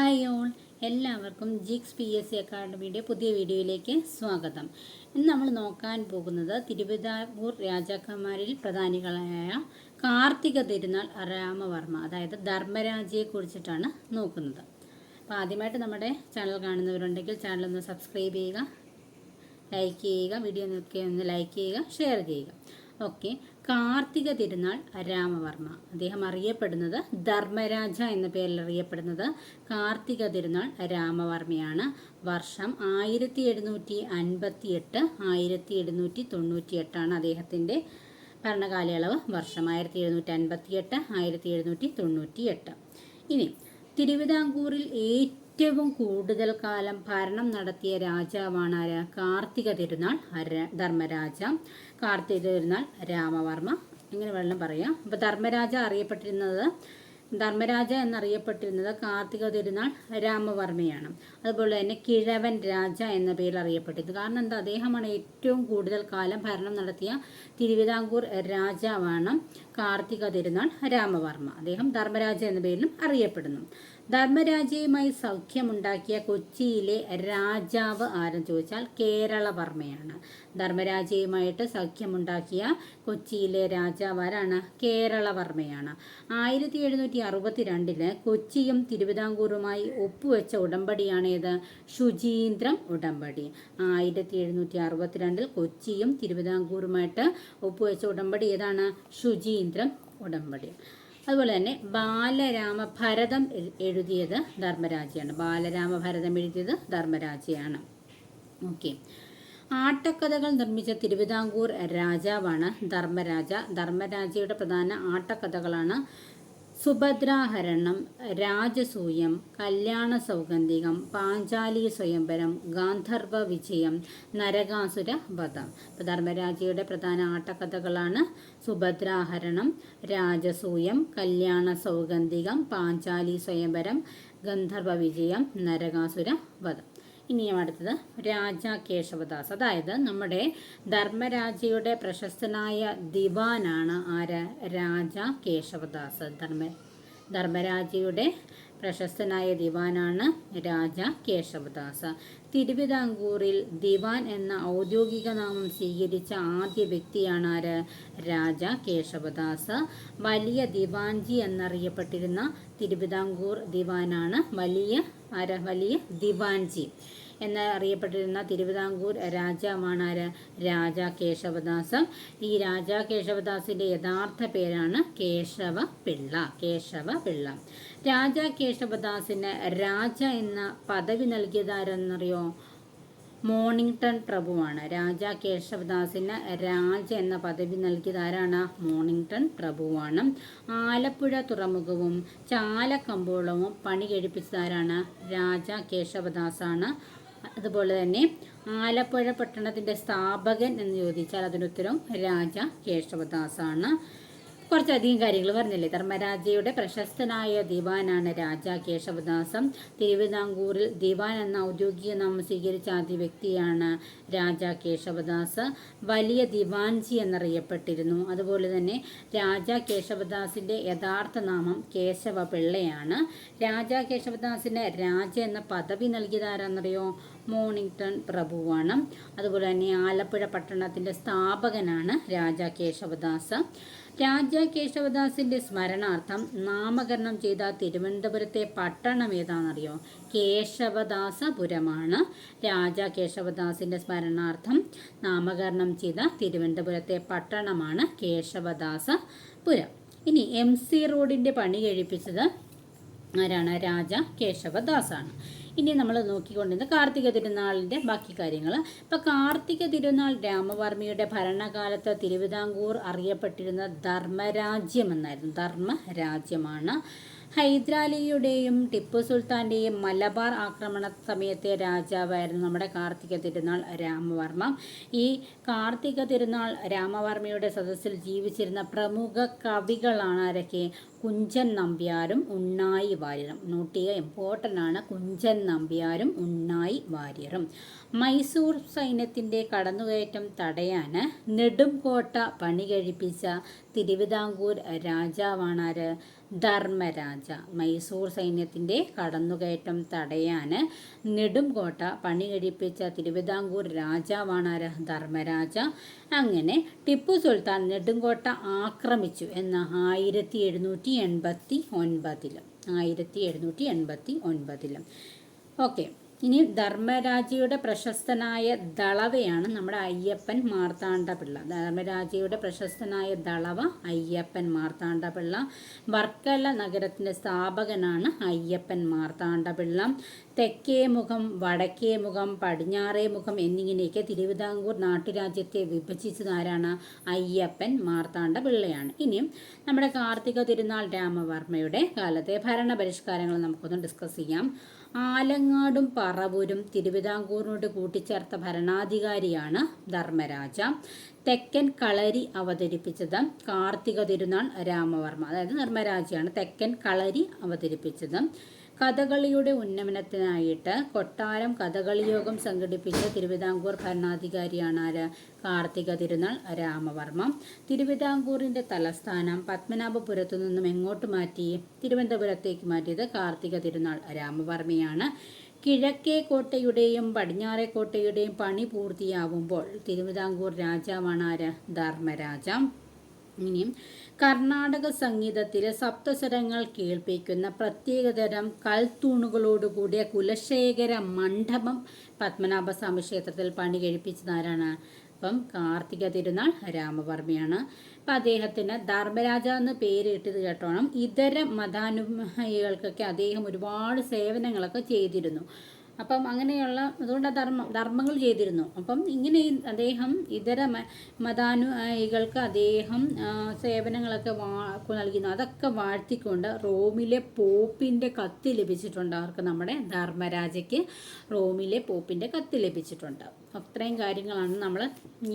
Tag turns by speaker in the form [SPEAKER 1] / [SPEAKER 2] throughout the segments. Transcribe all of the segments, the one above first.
[SPEAKER 1] Hi all എല്ലാവർക്കും ജിക്സ് P S C അക്കാഡമിയുടെ പുതിയ വീഡിയോയിലേക്ക് സ്വാഗതം. ഇന്ന് നമ്മൾ നോക്കാൻ പോകുന്നത് തിരുവിതാംകൂർ രാജാക്കന്മാരിൽ പ്രധാനികളായ കാർത്തിക തിരുനാൾ രാമവർമ്മ അതായത് ധർമ്മരാജയെ കുറിച്ചിട്ടാണ് നോക്കുന്നത്. അപ്പോൾ ആദ്യമായിട്ട് നമ്മുടെ ചാനൽ കാണുന്നവരുണ്ടെങ്കിൽ ചാനൽ ഒന്ന് സബ്സ്ക്രൈബ് ചെയ്യുക ലൈക്ക് ചെയ്യുക വീഡിയോ നോക്കി ഒന്ന് ലൈക്ക് ചെയ്യുക ഷെയർ ചെയ്യുക. ഓക്കെ. കാർത്തിക തിരുനാൾ രാമവർമ്മ. അദ്ദേഹം അറിയപ്പെടുന്നത് ധർമ്മരാജ എന്ന പേരിൽ അറിയപ്പെടുന്നത് കാർത്തിക തിരുനാൾ രാമവർമ്മയാണ്. വർഷം ആയിരത്തി എഴുന്നൂറ്റി അൻപത്തി എട്ട് ആയിരത്തി എഴുന്നൂറ്റി തൊണ്ണൂറ്റി എട്ടാണ് അദ്ദേഹത്തിന്റെ ഭരണകാലയളവ്. വർഷം ആയിരത്തി എഴുന്നൂറ്റി അൻപത്തി എട്ട് ആയിരത്തി എഴുന്നൂറ്റി തൊണ്ണൂറ്റി എട്ട് ഇനി തിരുവിതാംകൂറിൽ ഏറ്റവും കൂടുതൽ കാലം ഭരണം നടത്തിയ രാജാവാണ് ആര്? കാർത്തിക തിരുനാൾ ധർമ്മരാജ. കാർത്തിക തിരുനാൾ രാമവർമ്മ. ഇങ്ങനെ വെള്ളം പറയാം. അപ്പോൾ ധർമ്മരാജ അറിയപ്പെട്ടിരുന്നത് ധർമ്മരാജ എന്നറിയപ്പെട്ടിരുന്നത് കാർത്തിക തിരുനാൾ രാമവർമ്മയാണ്. അതുപോലെ തന്നെ കിഴവൻ രാജ എന്ന പേരിൽ അറിയപ്പെട്ടിരുന്നത് കാരണം എന്താ? അദ്ദേഹമാണ് ഏറ്റവും കൂടുതൽ കാലം ഭരണം നടത്തിയ തിരുവിതാംകൂർ രാജാവാണ്. കാർത്തിക തിരുനാൾ രാമവർമ്മ. അദ്ദേഹം ധർമ്മരാജ എന്ന പേരിലും അറിയപ്പെടുന്നു. ധർമ്മരാജയുമായി സൗഖ്യമുണ്ടാക്കിയ കൊച്ചിയിലെ രാജാവ് ആരെന്ന് ചോദിച്ചാൽ കേരളവർമ്മയാണ്. ധർമ്മരാജയുമായിട്ട് സൗഖ്യമുണ്ടാക്കിയ കൊച്ചിയിലെ രാജാവ് ആരാണ്? കേരളവർമ്മയാണ്. ആയിരത്തി എഴുന്നൂറ്റി അറുപത്തി കൊച്ചിയും തിരുവിതാംകൂറുമായി ഒപ്പുവെച്ച ഉടമ്പടിയാണ് ഏത് ശുചീന്ദ്രം ഉടമ്പടി. ആയിരത്തി എഴുന്നൂറ്റി അറുപത്തിരണ്ടിൽ കൊച്ചിയും തിരുവിതാംകൂറുമായിട്ട് ഒപ്പുവെച്ച ഉടമ്പടി ഏതാണ്? ശുചീന്ദ്രം. ഉടമ്പടി. അതുപോലെ തന്നെ ബാലരാമ ഭരതം എഴുതിയത് ധർമ്മരാജയാണ്. ബാലരാമ ഭരതം എഴുതിയത് ധർമ്മരാജയാണ്. ഓക്കെ. ആട്ടക്കഥകൾ നിർമ്മിച്ച തിരുവിതാംകൂർ രാജാവാണ് ധർമ്മരാജ. ധർമ്മരാജയുടെ പ്രധാന ആട്ടക്കഥകളാണ് സുഭദ്രാഹരണം രാജസൂയം കല്യാണ സൗഗന്ധികം പാഞ്ചാലി സ്വയംവരം ഗാന്ധർവ വിജയം നരകാസുര വധം. ഇപ്പം ധർമ്മരാജയുടെ പ്രധാന ആട്ടക്കഥകളാണ് സുഭദ്രാഹരണം രാജസൂയം കല്യാണ സൗഗന്ധികം പാഞ്ചാലി സ്വയംവരം ഗന്ധർവ വിജയം നരകാസുര വധം. ഇനിയും അടുത്തത് രാജ കേശവദാസ് അതായത് നമ്മുടെ ധർമ്മരാജയുടെ പ്രശസ്തനായ ദിവാനാണ് ആര്? രാജ കേശവദാസ് ധർമ്മ ധർമ്മരാജയുടെ പ്രശസ്തനായ ദിവാനാണ് രാജ കേശവദാസ് തിരുവിതാംകൂറിൽ ദിവാൻ എന്ന ഔദ്യോഗിക നാമം സ്വീകരിച്ച ആദ്യ വ്യക്തിയാണ് ആര്? രാജ കേശവദാസ് വലിയ ദിവാൻജി എന്നറിയപ്പെട്ടിരുന്ന തിരുവിതാംകൂർ ദിവാനാണ് വലിയ ആര്? വലിയ ദിവാൻജി. എന്നറിയപ്പെട്ടിരുന്ന തിരുവിതാംകൂർ രാജാവാണ് ആര്? രാജ കേശവദാസ് ഈ രാജ കേശവദാസിന്റെ യഥാർത്ഥ പേരാണ് കേശവ പിള്ള കേശവ പിള്ള രാജ കേശവദാസിന് രാജ എന്ന പദവി നൽകിയതാരെന്നറിയോ? മോണിംഗ്ടൺ പ്രഭുവാണ്. രാജ കേശവദാസിന് രാജ എന്ന പദവി നൽകിയതാരാണ്? മോണിംഗ്ടൺ പ്രഭുവാണ്. ആലപ്പുഴ തുറമുഖവും ചാലക്കമ്പോളവും പണി കഴിപ്പിച്ചതാരാണ് രാജ കേശവദാസാണ് അതുപോലെ തന്നെ ആലപ്പുഴ പട്ടണത്തിന്റെ സ്ഥാപകൻ എന്ന് ചോദിച്ചാൽ അതിനുത്തരം രാജ കേശവദാസാണ്. കുറച്ചധികം കാര്യങ്ങൾ പറഞ്ഞില്ലേ? ധർമ്മരാജയുടെ പ്രശസ്തനായ ദിവാനാണ് രാജ കേശവദാസം. തിരുവിതാംകൂറിൽ ദിവാൻ എന്ന ഔദ്യോഗിക നാമം സ്വീകരിച്ച ആദ്യ വ്യക്തിയാണ് രാജ കേശവദാസ്. വലിയ ദിവാൻജി എന്നറിയപ്പെട്ടിരുന്നു. അതുപോലെ തന്നെ രാജ കേശവദാസിന്റെ യഥാർത്ഥ നാമം കേശവ പിള്ളയാണ് രാജ കേശവദാസിന് രാജ എന്ന പദവി നൽകിയതാരാന്നറിയോ മോണിംഗ്ടൺ പ്രഭുവാണ്. അതുപോലെ തന്നെ ആലപ്പുഴ പട്ടണത്തിന്റെ സ്ഥാപകനാണ് രാജ കേശവദാസ്. രാജ കേശവദാസിന്റെ സ്മരണാർത്ഥം നാമകരണം ചെയ്ത തിരുവനന്തപുരത്തെ പട്ടണം ഏതാണെന്നറിയോ? കേശവദാസപുരമാണ്. രാജ കേശവദാസിന്റെ സ്മരണാർത്ഥം നാമകരണം ചെയ്ത തിരുവനന്തപുരത്തെ പട്ടണമാണ് കേശവദാസപുരം. ഇനി എം സി റോഡിന്റെ പണി കഴിപ്പിച്ചത് ആരാണ്? രാജ കേശവദാസാണ്. ഇനി നമ്മൾ നോക്കിക്കൊണ്ടിരുന്ന കാർത്തിക തിരുനാളിന്റെ ബാക്കി കാര്യങ്ങൾ. ഇപ്പം കാർത്തിക തിരുനാൾ രാമവർമ്മയുടെ ഭരണകാലത്ത് തിരുവിതാംകൂർ അറിയപ്പെട്ടിരുന്ന ധർമ്മരാജ്യം എന്നായിരുന്നു. ധർമ്മരാജ്യമാണ്. ഹൈദരാലിയുടെയും ടിപ്പു സുൽത്താന്റെയും മലബാർ ആക്രമണ സമയത്തെ രാജാവായിരുന്നു നമ്മുടെ കാർത്തിക തിരുനാൾ രാമവർമ്മ. ഈ കാർത്തിക തിരുനാൾ രാമവർമ്മയുടെ സദസ്സിൽ ജീവിച്ചിരുന്ന പ്രമുഖ കവികളാണ് ആരൊക്കെ? കുഞ്ചൻ നമ്പ്യാരും ഉണ്ണായി വാര്യരും. നോട്ടിയ ഇമ്പോർട്ടന്റ് ആണ്. കുഞ്ചൻ നമ്പ്യാരും ഉണ്ണായി വാര്യരും. മൈസൂർ സൈന്യത്തിന്റെ കടന്നുകയറ്റം തടയാൻ നെടുംകോട്ട പണി കഴിപ്പിച്ച തിരുവിതാംകൂർ രാജാവാണ് ആര്? ധർമ്മരാജ. മൈസൂർ സൈന്യത്തിന്റെ കടന്നുകയറ്റം തടയാൻ നെടുംകോട്ട പണി കഴിപ്പിച്ച തിരുവിതാംകൂർ രാജാവാണ് ധർമ്മരാജ. അങ്ങനെ ടിപ്പു സുൽത്താൻ നെടുംകോട്ട ആക്രമിച്ചു എന്ന ആയിരത്തി എഴുന്നൂറ്റി എൺപത്തി ഒൻപതിലും ആയിരത്തി എഴുന്നൂറ്റി എൺപത്തി ഒൻപതിലും ഓക്കെ. ഇനി ധർമ്മരാജയുടെ പ്രശസ്തനായ ദളവയാണ് നമ്മുടെ അയ്യപ്പൻ മാർത്താണ്ഡപിള്ള. ധർമ്മരാജയുടെ പ്രശസ്തനായ ദളവ അയ്യപ്പൻ മാർത്താണ്ഡപിള്ള. വർക്കല നഗരത്തിന്റെ സ്ഥാപകനാണ് അയ്യപ്പൻ മാർത്താണ്ഡപിള്ള. തെക്കേ മുഖം വടക്കേ മുഖം പടിഞ്ഞാറേ മുഖം എന്നിങ്ങനെയൊക്കെ തിരുവിതാംകൂർ നാട്ടുരാജ്യത്തെ വിഭജിച്ചതാരാണ് അയ്യപ്പൻ മാർത്താണ്ഡ പിള്ളയാണ് ഇനിയും നമ്മുടെ കാർത്തിക തിരുനാൾ രാമവർമ്മയുടെ കാലത്തെ ഭരണ പരിഷ്കാരങ്ങൾ നമുക്കൊന്ന് ഡിസ്കസ് ചെയ്യാം. ആലങ്ങാടും പറവൂരും തിരുവിതാംകൂറിനോട് കൂട്ടിച്ചേർത്ത ഭരണാധികാരിയാണ് ധർമ്മരാജ. തെക്കൻ കളരി അവതരിപ്പിച്ചത് കാർത്തിക തിരുനാൾ രാമവർമ്മ അതായത് ധർമ്മരാജയാണ് തെക്കൻ കളരി അവതരിപ്പിച്ചത്. കഥകളിയുടെ ഉന്നമനത്തിനായിട്ട് കൊട്ടാരം കഥകളി യോഗം സംഘടിപ്പിച്ച തിരുവിതാംകൂർ ഭരണാധികാരിയാണ് ആര്? കാർത്തിക തിരുനാൾ രാമവർമ്മ. തിരുവിതാംകൂറിന്റെ തലസ്ഥാനം പത്മനാഭപുരത്തു നിന്നും എങ്ങോട്ട് മാറ്റി? തിരുവനന്തപുരത്തേക്ക് മാറ്റിയത് കാർത്തിക തിരുനാൾ രാമവർമ്മയാണ്. കിഴക്കേ കോട്ടയുടെയും പടിഞ്ഞാറേ കോട്ടയുടെയും പണി പൂർത്തിയാവുമ്പോൾ തിരുവിതാംകൂർ രാജാവാണ് ആര്? ധർമ്മരാജ ഇനിയും കർണാടക സംഗീതത്തിലെ സപ്തസ്വരങ്ങൾ കേൾപ്പിക്കുന്ന പ്രത്യേകതരം കൽത്തൂണുകളോടുകൂടിയ കുലശേഖര മണ്ഡപം പത്മനാഭസ്വാമി ക്ഷേത്രത്തിൽ പണി കഴിപ്പിച്ചതാരാണ് അപ്പം കാർത്തിക തിരുനാൾ രാമവർമ്മയാണ്. അപ്പം അദ്ദേഹത്തിന് ധർമ്മരാജ എന്ന് പേരിട്ടത് കേട്ടോണം. ഇതര മതാനുയായികൾക്കൊക്കെ അദ്ദേഹം ഒരുപാട് സേവനങ്ങളൊക്കെ ചെയ്തിരുന്നു. അപ്പം അങ്ങനെയുള്ള അതുകൊണ്ട് ധർമ്മ ധർമ്മങ്ങൾ ചെയ്തിരുന്നു. അപ്പം ഇങ്ങനെ അദ്ദേഹം ഇതര മതാനുയായികൾക്ക് അദ്ദേഹം സേവനങ്ങളൊക്കെ വാ നൽകുന്നു അതൊക്കെ വാഴ്ത്തിക്കൊണ്ട് റോമിലെ പോപ്പിന്റെ കത്ത് ലഭിച്ചിട്ടുണ്ട്. അവർക്ക് നമ്മുടെ ധർമ്മരാജയ്ക്ക് റോമിലെ പോപ്പിന്റെ കത്ത് ലഭിച്ചിട്ടുണ്ട്. അത്രയും കാര്യങ്ങളാണ് നമ്മൾ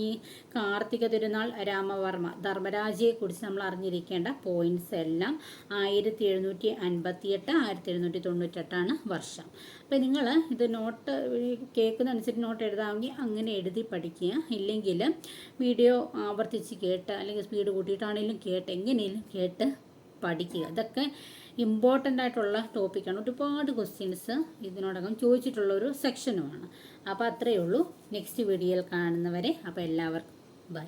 [SPEAKER 1] ഈ കാർത്തിക തിരുനാൾ രാമവർമ്മ ധർമ്മരാജയെക്കുറിച്ച് നമ്മൾ അറിഞ്ഞിരിക്കേണ്ട പോയിന്റ്സ് എല്ലാം ആയിരത്തി എഴുന്നൂറ്റി അൻപത്തിയെട്ട് ആയിരത്തി എഴുന്നൂറ്റി തൊണ്ണൂറ്റെട്ടാണ് വർഷം. അപ്പോൾ നിങ്ങൾ ഇത് നോട്ട് കേൾക്കുന്ന അനുസരിച്ച് നോട്ട് എഴുതാമെങ്കിൽ അങ്ങനെ എഴുതി പഠിക്കുക. ഇല്ലെങ്കിൽ വീഡിയോ ആവർത്തിച്ച് കേട്ട് അല്ലെങ്കിൽ സ്പീഡ് കൂട്ടിയിട്ടാണെങ്കിലും കേട്ട് എങ്ങനെയും കേട്ട് പഠിക്കുക. ഇതൊക്കെ ഇമ്പോർട്ടന്റ് ആയിട്ടുള്ള ടോപ്പിക്കാണ് ഒരുപാട് ക്വസ്റ്റ്യൻസ് ഇതിനോടകം ചോദിച്ചിട്ടുള്ള ഒരു സെക്ഷനുമാണ് അപ്പോൾ അത്രയേ ഉള്ളൂ. നെക്സ്റ്റ് വീഡിയോയിൽ കാണുന്നവരെ അപ്പോൾ എല്ലാവർക്കും ബൈ